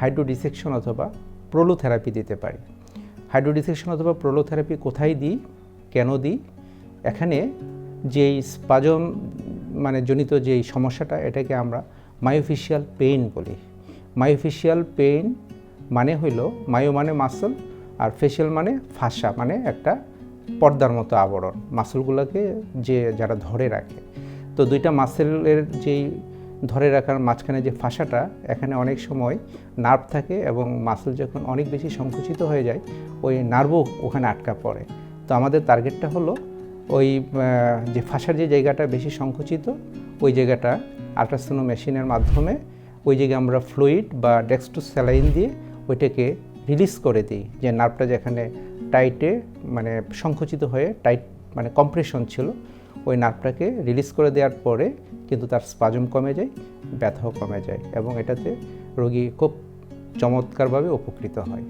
হাইড্রোডিসেকশন অথবা প্রোলোথেরাপি দিতে পারি। হাইড্রোডিসেকশন অথবা প্রোলোথেরাপি কোথায় দিই? কেন দিই? এখানে যেই স্পাজম মানে জনিত যেই সমস্যাটা, এটাকে আমরা মায়োফিশিয়াল পেইন বলি। মায়োফিশিয়াল পেইন মানে হইল মায়ো মানে মাসল আর ফেশিয়াল মানে ফাঁসা মানে একটা পর্দার মতো আবরণ। মাসলগুলোকে যে যারা ধরে রাখে। তো দুইটা মাসেলের যেই ধরে রাখার মাঝখানে যে ফাঁসাটা, এখানে অনেক সময় নার্ভ থাকে এবং মাসল যখন অনেক বেশি সংকুচিত হয়ে যায়, ওই নার্ভও ওখানে আটকা পড়ে। তো আমাদের টার্গেটটা হলো ওই যে ফাঁসার যে জায়গাটা বেশি সংকুচিত, ওই জায়গাটা আল্ট্রাসোনো মেশিনের মাধ্যমে ওই জায়গায় আমরা ফ্লুইড বা ডেক্সটো স্যালাইন দিয়ে ওইটাকে রিলিজ করে দিই। যে নার্ভটা যেখানে টাইটে মানে সংকুচিত হয়ে টাইট মানে কম্প্রেশন ছিল ওই নার্ভটাকে রিলিজ করে দেওয়ার পরে কিন্তু তার স্পাজম কমে যায়, ব্যথাও কমে যায় এবং এটাতে রোগী খুব চমৎকারভাবে উপকৃত হয়।